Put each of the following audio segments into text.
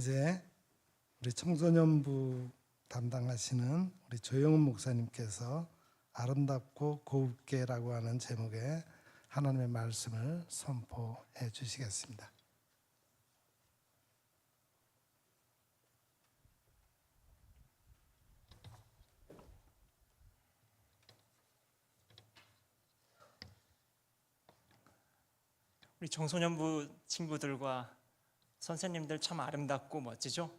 이제 우리 청소년부 담당하시는 우리 조영훈 목사님께서 아름답고 고웁게라고 하는 제목의 하나님의 말씀을 선포해 주시겠습니다. 우리 청소년부 친구들과 선생님들 참 아름답고 멋지죠?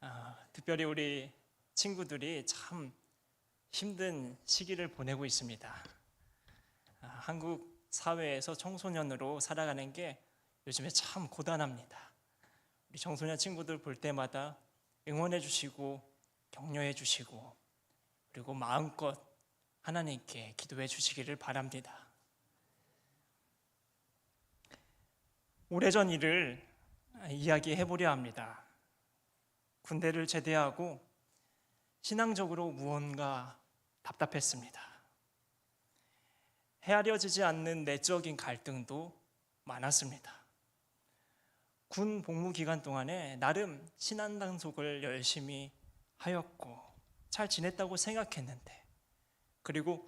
아, 특별히 우리 친구들이 참 힘든 시기를 보내고 있습니다. 아, 한국 사회에서 청소년으로 살아가는 게 요즘에 참 고단합니다. 우리 청소년 친구들 볼 때마다 응원해 주시고 격려해 주시고 그리고 마음껏 하나님께 기도해 주시기를 바랍니다. 오래전 일을 이야기해 보려 합니다. 군대를 제대하고 신앙적으로 무언가 답답했습니다. 헤아려지지 않는 내적인 갈등도 많았습니다. 군 복무 기간 동안에 나름 신앙 단속을 열심히 하였고 잘 지냈다고 생각했는데 그리고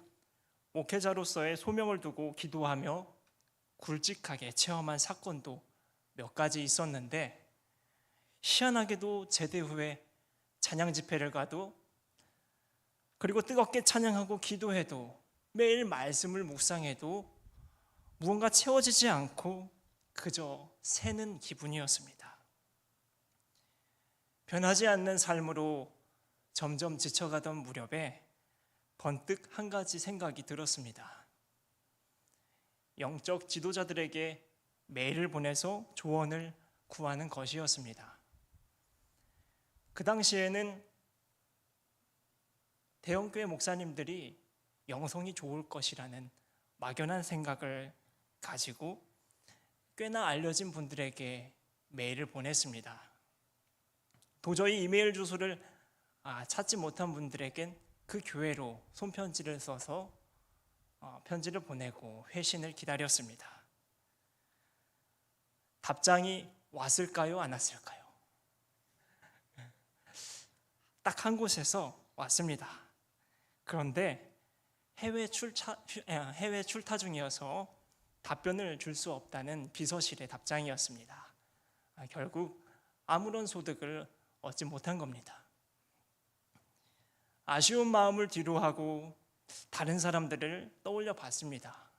목회자로서의 소명을 두고 기도하며 굵직하게 체험한 사건도 몇 가지 있었는데 희한하게도 제대 후에 찬양 집회를 가도 그리고 뜨겁게 찬양하고 기도해도 매일 말씀을 묵상해도 무언가 채워지지 않고 그저 새는 기분이었습니다. 변하지 않는 삶으로 점점 지쳐가던 무렵에 번뜩 한 가지 생각이 들었습니다. 영적 지도자들에게 메일을 보내서 조언을 구하는 것이었습니다. 그 당시에는 대형교회 목사님들이 영성이 좋을 것이라는 막연한 생각을 가지고 꽤나 알려진 분들에게 메일을 보냈습니다. 도저히 이메일 주소를 아, 찾지 못한 분들에겐 그 교회로 손편지를 써서 어, 편지를 보내고 회신을 기다렸습니다. 답장이 왔을까요? 안 왔을까요? 딱 한 곳에서 왔습니다. 그런데 해외 출차 해외 출타 중이어서 답변을 줄 수 없다는 비서실의 답장이었습니다. 아, 결국 아무런 소득을 얻지 못한 겁니다. 아쉬운 마음을 뒤로하고 다른 사람들을 떠올려 봤습니다.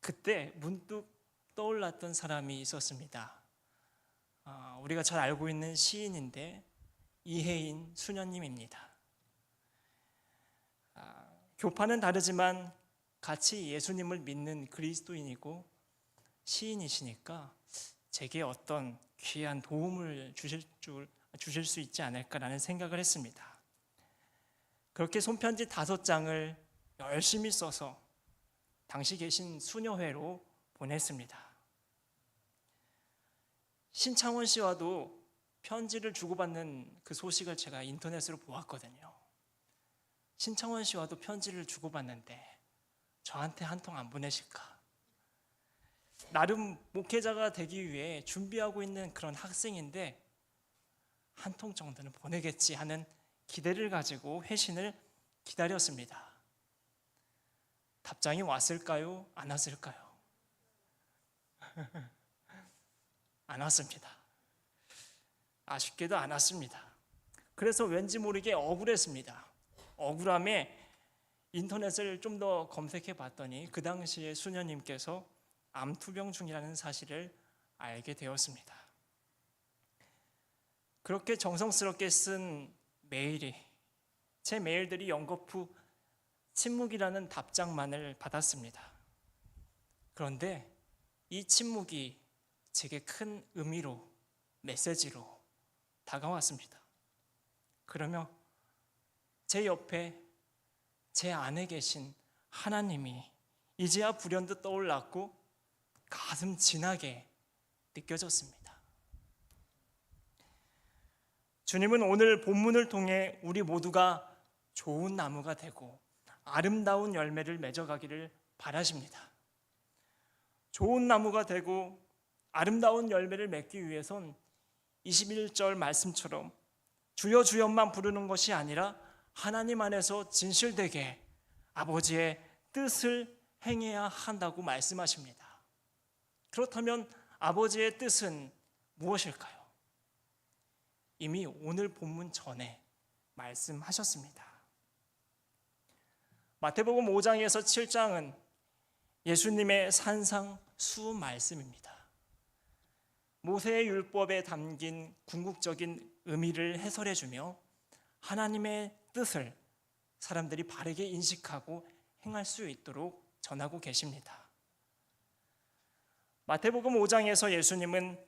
그때 문득 떠올랐던 사람이 있었습니다. 아, 우리가 잘 알고 있는 시인인데 이혜인 수녀님입니다. 아, 교파는 다르지만 같이 예수님을 믿는 그리스도인이고 시인이시니까 제게 어떤 귀한 도움을 주실 줄 주실 수 있지 않을까라는 생각을 했습니다. 그렇게 손편지 다섯 장을 열심히 써서 당시 계신 수녀회로 보냈습니다. 신창원 씨와도 편지를 주고받는 그 소식을 제가 인터넷으로 보았거든요. 신창원 씨와도 편지를 주고받는데 저한테 한 통 안 보내실까? 나름 목회자가 되기 위해 준비하고 있는 그런 학생인데 한 통 정도는 보내겠지 하는 기대를 가지고 회신을 기다렸습니다. 답장이 왔을까요? 안 왔을까요? 안 왔습니다. 아쉽게도 안 왔습니다. 그래서 왠지 모르게 억울했습니다. 억울함에 인터넷을 좀 더 검색해 봤더니 그 당시에 수녀님께서 암투병 중이라는 사실을 알게 되었습니다. 그렇게 정성스럽게 쓴 메일이 제 메일들이 연거푸 침묵이라는 답장만을 받았습니다. 그런데 이 침묵이 제게 큰 의미로 메시지로 다가왔습니다. 그러며 제 옆에 제 안에 계신 하나님이 이제야 불현듯 떠올랐고 가슴 진하게 느껴졌습니다. 주님은 오늘 본문을 통해 우리 모두가 좋은 나무가 되고 아름다운 열매를 맺어가기를 바라십니다. 좋은 나무가 되고 아름다운 열매를 맺기 위해선 21절 말씀처럼 주여 주여만 부르는 것이 아니라 하나님 안에서 진실되게 아버지의 뜻을 행해야 한다고 말씀하십니다. 그렇다면 아버지의 뜻은 무엇일까요? 이미 오늘 본문 전에 말씀하셨습니다. 마태복음 5장에서 7장은 예수님의 산상 수훈 말씀입니다. 모세의 율법에 담긴 궁극적인 의미를 해설해 주며 하나님의 뜻을 사람들이 바르게 인식하고 행할 수 있도록 전하고 계십니다. 마태복음 5장에서 예수님은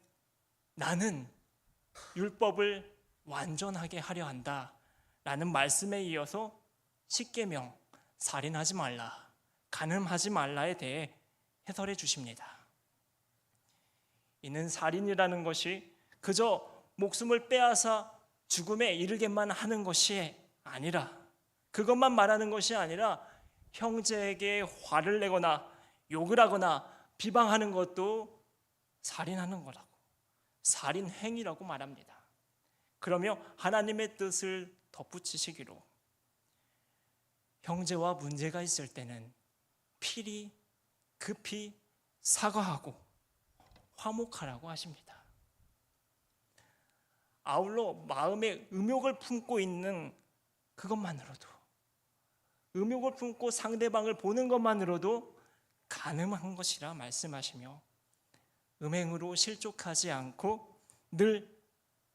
나는 율법을 완전하게 하려 한다 라는 말씀에 이어서 십계명 살인하지 말라 간음하지 말라에 대해 해설해 주십니다. 이는 살인이라는 것이 그저 목숨을 빼앗아 죽음에 이르게만 하는 것이 아니라 그것만 말하는 것이 아니라 형제에게 화를 내거나 욕을 하거나 비방하는 것도 살인하는 거라고 살인 행위라고 말합니다. 그러며 하나님의 뜻을 덧붙이시기로 형제와 문제가 있을 때는 필히 급히 사과하고 화목하라고 하십니다. 아울러 마음에 음욕을 품고 있는 그것만으로도 음욕을 품고 상대방을 보는 것만으로도 가늠한 것이라 말씀하시며 음행으로 실족하지 않고 늘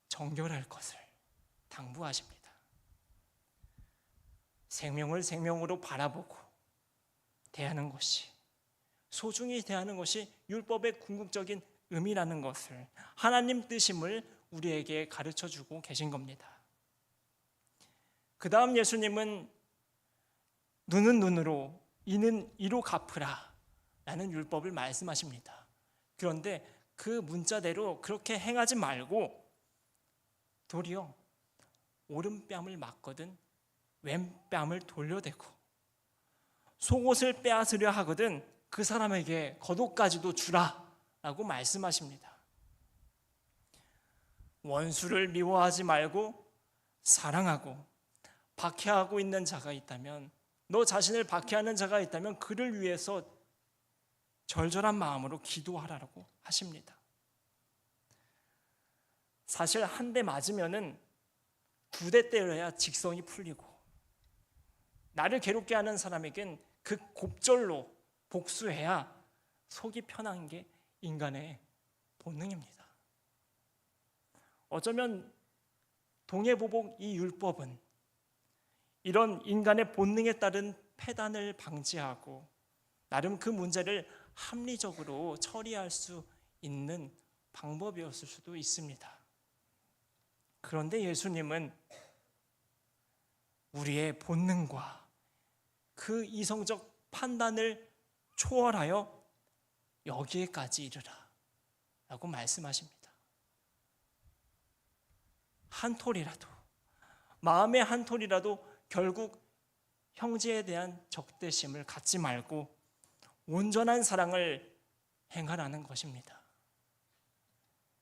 정결할 것을 당부하십니다. 생명을 생명으로 바라보고 대하는 것이 소중히 대하는 것이 율법의 궁극적인 의미라는 것을 하나님 뜻임을 우리에게 가르쳐 주고 계신 겁니다. 그 다음 예수님은 눈은 눈으로 이는 이로 갚으라 라는 율법을 말씀하십니다. 그런데 그 문자대로 그렇게 행하지 말고 도리어 오른뺨을 맞거든 왼뺨을 돌려대고 속옷을 빼앗으려 하거든 그 사람에게 겉옷까지도 주라 라고 말씀하십니다. 원수를 미워하지 말고 사랑하고 박해하고 있는 자가 있다면 너 자신을 박해하는 자가 있다면 그를 위해서 절절한 마음으로 기도하라고 하십니다. 사실 한 대 맞으면은 두대 때려야 직성이 풀리고 나를 괴롭게 하는 사람에겐 그 곱절로 복수해야 속이 편한 게 인간의 본능입니다. 어쩌면 동해보복 이 율법은 이런 인간의 본능에 따른 폐단을 방지하고 나름 그 문제를 합리적으로 처리할 수 있는 방법이었을 수도 있습니다. 그런데 예수님은 우리의 본능과 그 이성적 판단을 초월하여 여기에까지 이르라 라고 말씀하십니다. 한 톨이라도 마음의 한 톨이라도 결국 형제에 대한 적대심을 갖지 말고 온전한 사랑을 행하라는 것입니다.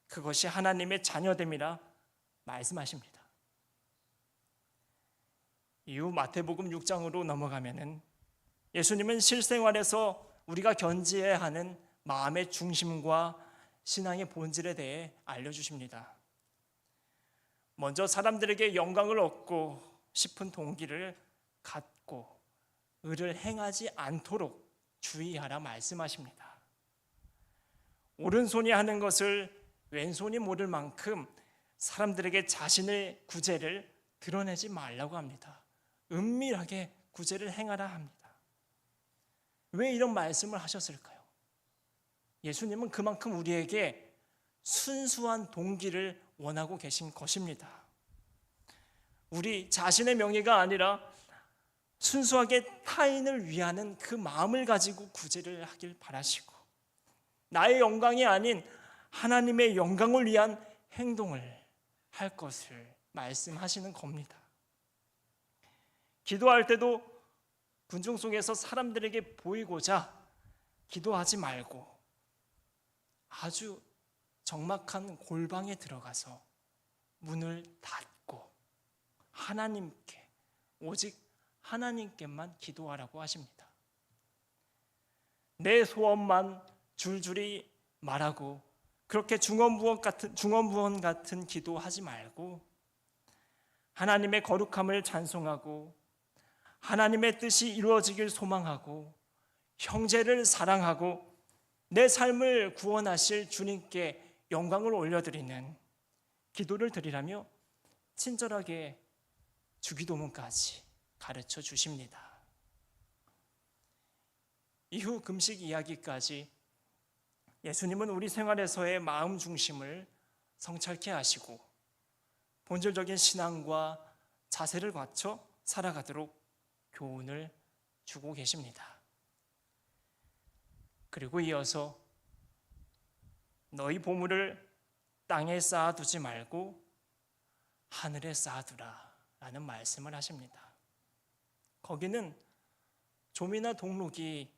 그것이 하나님의 자녀됨이라 말씀하십니다. 이후 마태복음 6장으로 넘어가면은 예수님은 실생활에서 우리가 견지해야 하는 마음의 중심과 신앙의 본질에 대해 알려주십니다. 먼저 사람들에게 영광을 얻고 싶은 동기를 갖고 의를 행하지 않도록 주의하라 말씀하십니다. 오른손이 하는 것을 왼손이 모를 만큼 사람들에게 자신의 구제를 드러내지 말라고 합니다. 은밀하게 구제를 행하라 합니다. 왜 이런 말씀을 하셨을까요? 예수님은 그만큼 우리에게 순수한 동기를 원하고 계신 것입니다. 우리 자신의 명예가 아니라 순수하게 타인을 위하는 그 마음을 가지고 구제를 하길 바라시고 나의 영광이 아닌 하나님의 영광을 위한 행동을 할 것을 말씀하시는 겁니다. 기도할 때도 군중 속에서 사람들에게 보이고자 기도하지 말고 아주 적막한 골방에 들어가서 문을 닫고 하나님께 오직 하나님께만 기도하라고 하십니다. 내 소원만 줄줄이 말하고 그렇게 중언부언 같은 중언부언 같은 기도하지 말고 하나님의 거룩함을 찬송하고 하나님의 뜻이 이루어지길 소망하고 형제를 사랑하고 내 삶을 구원하실 주님께 영광을 올려드리는 기도를 드리라며 친절하게 주기도문까지 가르쳐 주십니다. 이후 금식 이야기까지 예수님은 우리 생활에서의 마음 중심을 성찰케 하시고 본질적인 신앙과 자세를 갖춰 살아가도록 교훈을 주고 계십니다. 그리고 이어서 너희 보물을 땅에 쌓아두지 말고 하늘에 쌓아두라 라는 말씀을 하십니다. 거기는 좀이나 동록이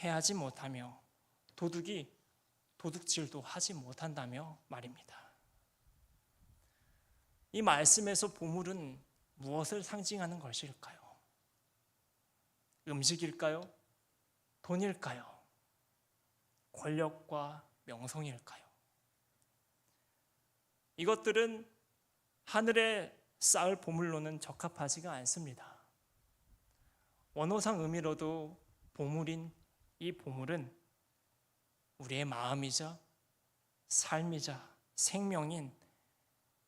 해하지 못하며 도둑이 도둑질도 하지 못한다며 말입니다. 이 말씀에서 보물은 무엇을 상징하는 것일까요? 음식일까요? 돈일까요? 권력과 명성일까요? 이것들은 하늘에 쌓을 보물로는 적합하지가 않습니다. 원어상 의미로도 보물인 이 보물은 우리의 마음이자 삶이자 생명인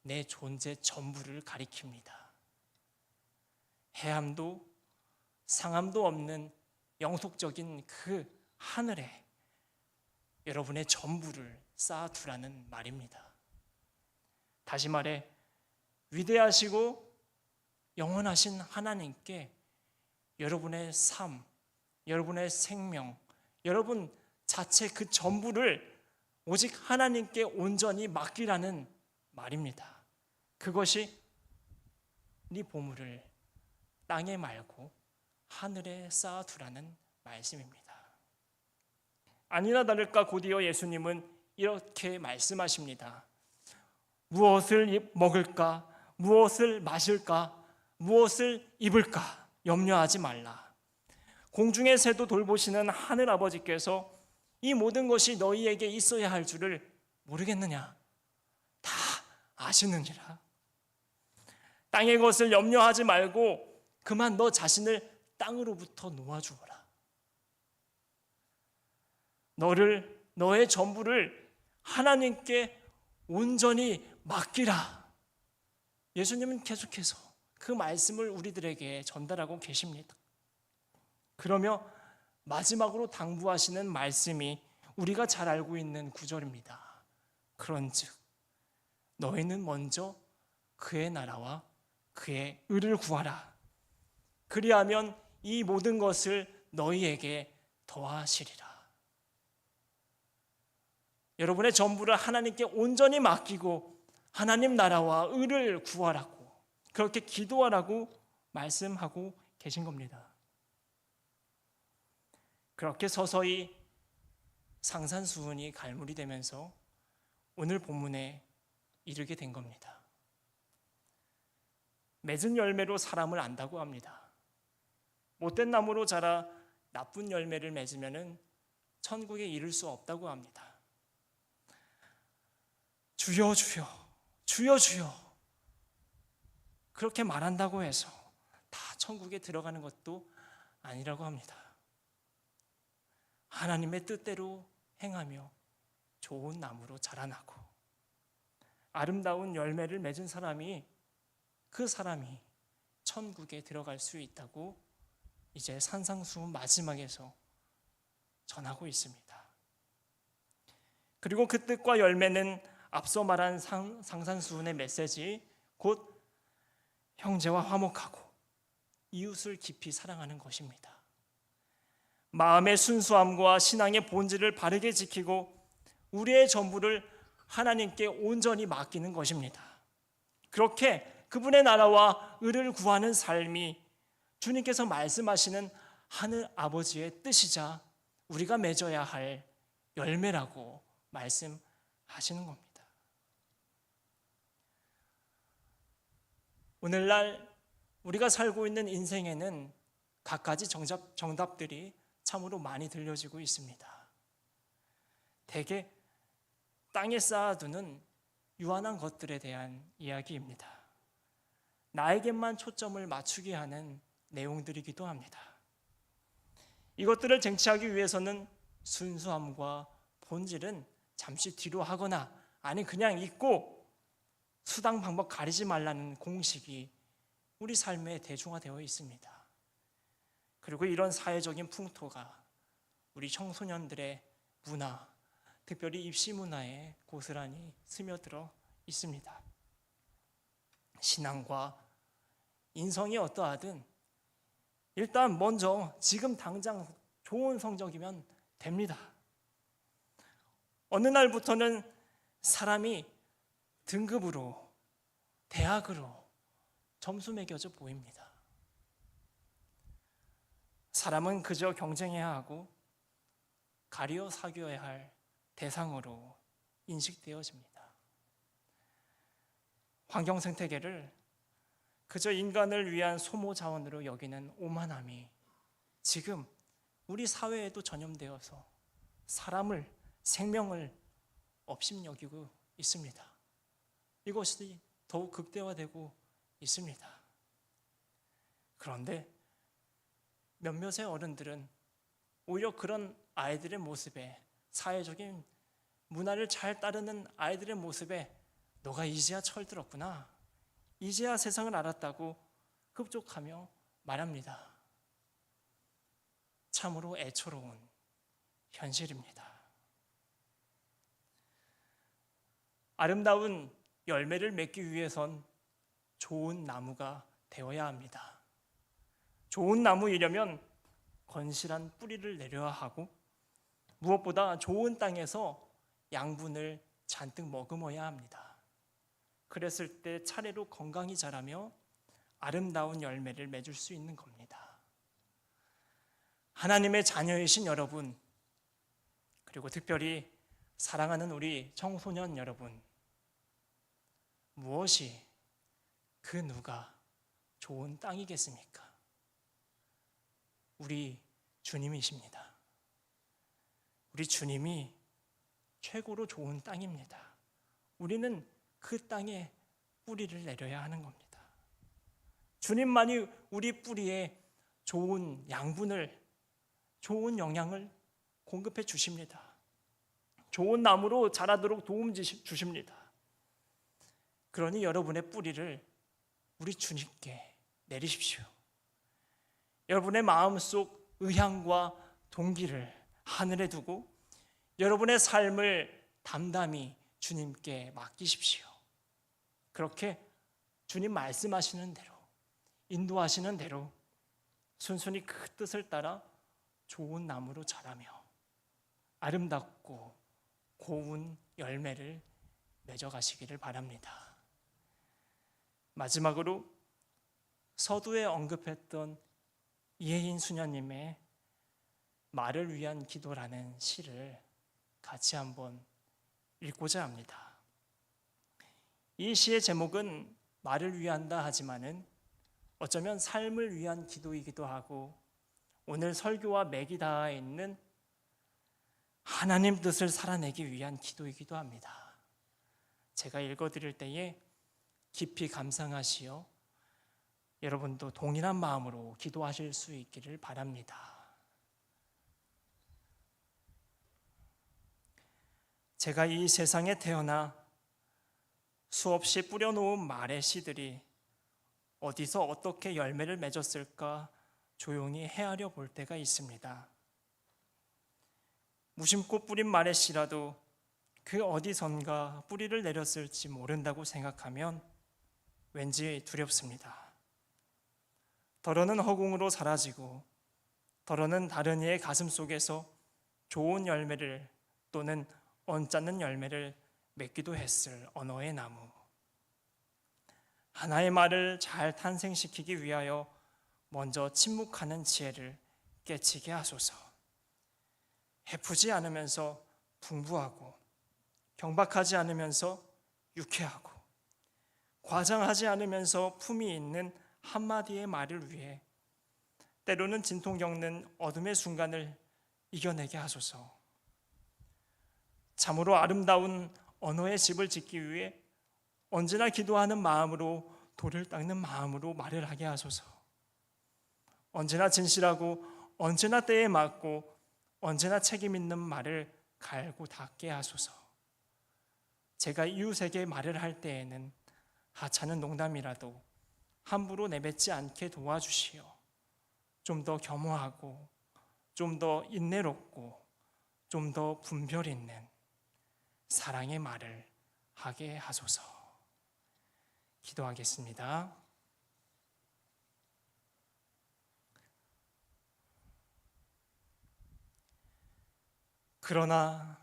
내 존재 전부를 가리킵니다. 해함도 상함도 없는 영속적인 그 하늘에 여러분의 전부를 쌓아두라는 말입니다. 다시 말해 위대하시고 영원하신 하나님께 여러분의 삶, 여러분의 생명, 여러분 자체 그 전부를 오직 하나님께 온전히 맡기라는 말입니다. 그것이 네 보물을 땅에 말고 하늘에 쌓아두라는 말씀입니다. 아니나 다를까 곧이어 예수님은 이렇게 말씀하십니다. 무엇을 먹을까? 무엇을 마실까? 무엇을 입을까? 염려하지 말라. 공중의 새도 돌보시는 하늘 아버지께서 이 모든 것이 너희에게 있어야 할 줄을 모르겠느냐? 다 아시느니라. 땅의 것을 염려하지 말고 그만 너 자신을 땅으로부터 놓아주어라. 너를 너의 전부를 하나님께 온전히 맡기라. 예수님은 계속해서 그 말씀을 우리들에게 전달하고 계십니다. 그러며 마지막으로 당부하시는 말씀이 우리가 잘 알고 있는 구절입니다. 그런즉 너희는 먼저 그의 나라와 그의 의를 구하라. 그리하면 이 모든 것을 너희에게 더하시리라. 여러분의 전부를 하나님께 온전히 맡기고 하나님 나라와 의를 구하라고 그렇게 기도하라고 말씀하고 계신 겁니다. 그렇게 서서히 상산수훈이 갈무리 되면서 오늘 본문에 이르게 된 겁니다. 맺은 열매로 사람을 안다고 합니다. 못된 나무로 자라 나쁜 열매를 맺으면은 천국에 이를 수 없다고 합니다. 주여 주여 주여 주여 그렇게 말한다고 해서 다 천국에 들어가는 것도 아니라고 합니다. 하나님의 뜻대로 행하며 좋은 나무로 자라나고 아름다운 열매를 맺은 사람이 그 사람이 천국에 들어갈 수 있다고 이제 산상수훈 마지막에서 전하고 있습니다. 그리고 그 뜻과 열매는 앞서 말한 상, 상산수훈의 메시지 곧 형제와 화목하고 이웃을 깊이 사랑하는 것입니다. 마음의 순수함과 신앙의 본질을 바르게 지키고 우리의 전부를 하나님께 온전히 맡기는 것입니다. 그렇게 그분의 나라와 의를 구하는 삶이 주님께서 말씀하시는 하늘 아버지의 뜻이자 우리가 맺어야 할 열매라고 말씀하십니다. 하시는 겁니다. 오늘날 우리가 살고 있는 인생에는 갖가지 정답, 정답들이 참으로 많이 들려지고 있습니다. 대개 땅에 쌓아두는 유한한 것들에 대한 이야기입니다. 나에게만 초점을 맞추게 하는 내용들이기도 합니다. 이것들을 쟁취하기 위해서는 순수함과 본질은 잠시 뒤로 하거나 아니 그냥 잊고 수당 방법 가리지 말라는 공식이 우리 삶에 대중화되어 있습니다. 그리고 이런 사회적인 풍토가 우리 청소년들의 문화, 특별히 입시 문화에 고스란히 스며들어 있습니다. 신앙과 인성이 어떠하든 일단 먼저 지금 당장 좋은 성적이면 됩니다. 어느 날부터는 사람이 등급으로 대학으로 점수 매겨져 보입니다. 사람은 그저 경쟁해야 하고 가려 사귀어야 할 대상으로 인식되어집니다. 환경 생태계를 그저 인간을 위한 소모 자원으로 여기는 오만함이 지금 우리 사회에도 전염되어서 사람을 생명을 업신여기고 있습니다. 이것이 더욱 극대화되고 있습니다. 그런데 몇몇의 어른들은 오히려 그런 아이들의 모습에 사회적인 문화를 잘 따르는 아이들의 모습에 너가 이제야 철들었구나. 이제야 세상을 알았다고 흡족하며 말합니다. 참으로 애처로운 현실입니다. 아름다운 열매를 맺기 위해선 좋은 나무가 되어야 합니다. 좋은 나무이려면 건실한 뿌리를 내려야 하고 무엇보다 좋은 땅에서 양분을 잔뜩 머금어야 합니다. 그랬을 때 차례로 건강히 자라며 아름다운 열매를 맺을 수 있는 겁니다. 하나님의 자녀이신 여러분, 그리고 특별히 사랑하는 우리 청소년 여러분, 무엇이 그 누가 좋은 땅이겠습니까? 우리 주님이십니다. 우리 주님이 최고로 좋은 땅입니다. 우리는 그 땅에 뿌리를 내려야 하는 겁니다. 주님만이 우리 뿌리에 좋은 양분을, 좋은 영양을 공급해 주십니다. 좋은 나무로 자라도록 도움 주십니다. 그러니 여러분의 뿌리를 우리 주님께 내리십시오. 여러분의 마음속 의향과 동기를 하늘에 두고 여러분의 삶을 담담히 주님께 맡기십시오. 그렇게 주님 말씀하시는 대로 인도하시는 대로 순순히 그 뜻을 따라 좋은 나무로 자라며 아름답고 고운 열매를 맺어가시기를 바랍니다. 마지막으로 서두에 언급했던 이혜인 수녀님의 말을 위한 기도라는 시를 같이 한번 읽고자 합니다. 이 시의 제목은 말을 위한다 하지만은 어쩌면 삶을 위한 기도이기도 하고 오늘 설교와 맥이 닿아 있는 하나님 뜻을 살아내기 위한 기도이기도 합니다. 제가 읽어 드릴 때에 깊이 감상하시어 여러분도 동일한 마음으로 기도하실 수 있기를 바랍니다. 제가 이 세상에 태어나 수없이 뿌려놓은 말의 씨들이 어디서 어떻게 열매를 맺었을까 조용히 헤아려 볼 때가 있습니다. 무심코 뿌린 말의 씨라도 그 어디선가 뿌리를 내렸을지 모른다고 생각하면 왠지 두렵습니다. 더러는 허공으로 사라지고 더러는 다른 이의 가슴 속에서 좋은 열매를 또는 언짢는 열매를 맺기도 했을 언어의 나무. 하나의 말을 잘 탄생시키기 위하여 먼저 침묵하는 지혜를 깨치게 하소서. 해프지 않으면서 풍부하고 경박하지 않으면서 유쾌하고 과장하지 않으면서 품이 있는 한마디의 말을 위해 때로는 진통 겪는 어둠의 순간을 이겨내게 하소서. 참으로 아름다운 언어의 집을 짓기 위해 언제나 기도하는 마음으로 돌을 닦는 마음으로 말을 하게 하소서. 언제나 진실하고 언제나 때에 맞고 언제나 책임 있는 말을 갈고 닦게 하소서. 제가 이웃에게 말을 할 때에는 하찮은 농담이라도 함부로 내뱉지 않게 도와주시어 좀 더 겸허하고 좀 더 인내롭고 좀 더 분별 있는 사랑의 말을 하게 하소서. 기도하겠습니다. 그러나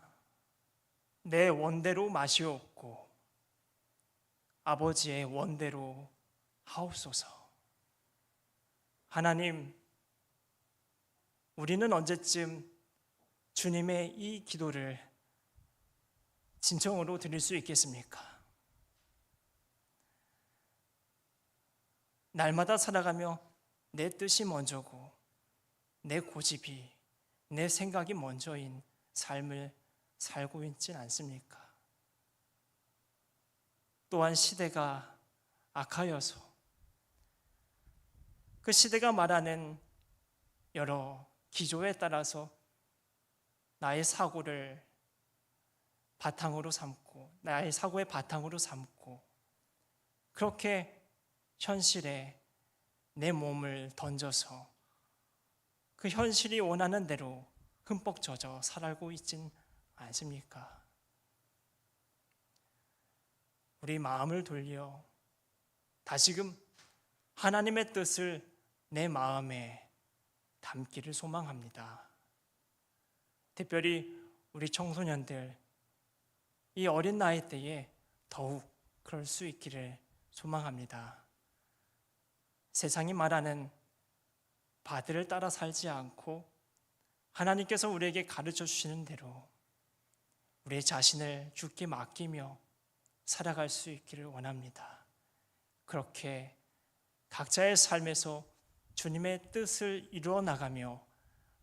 내 원대로 마시옵고 아버지의 원대로 하옵소서. 하나님, 우리는 언제쯤 주님의 이 기도를 진정으로 드릴 수 있겠습니까? 날마다 살아가며 내 뜻이 먼저고 내 고집이 내 생각이 먼저인 삶을 살고 있진 않습니까? 또한 시대가 악하여서 그 시대가 말하는 여러 기조에 따라서 나의 사고를 바탕으로 삼고 나의 사고의 바탕으로 삼고 그렇게 현실에 내 몸을 던져서 그 현실이 원하는 대로 흠뻑 젖어 살아가고 있진 않습니까? 우리 마음을 돌려 다시금 하나님의 뜻을 내 마음에 담기를 소망합니다. 특별히 우리 청소년들 이 어린 나이 때에 더욱 그럴 수 있기를 소망합니다. 세상이 말하는 바들을 따라 살지 않고 하나님께서 우리에게 가르쳐 주시는 대로 우리의 자신을 주께 맡기며 살아갈 수 있기를 원합니다. 그렇게 각자의 삶에서 주님의 뜻을 이루어 나가며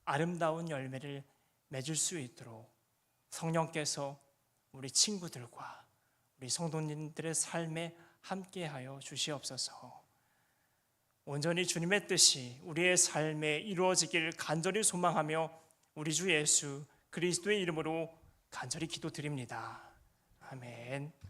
아름다운 열매를 맺을 수 있도록 성령께서 우리 친구들과 우리 성도님들의 삶에 함께하여 주시옵소서. 온전히 주님의 뜻이 우리의 삶에 이루어지기를 간절히 소망하며 우리 주 예수 그리스도의 이름으로 간절히 기도드립니다. 아멘.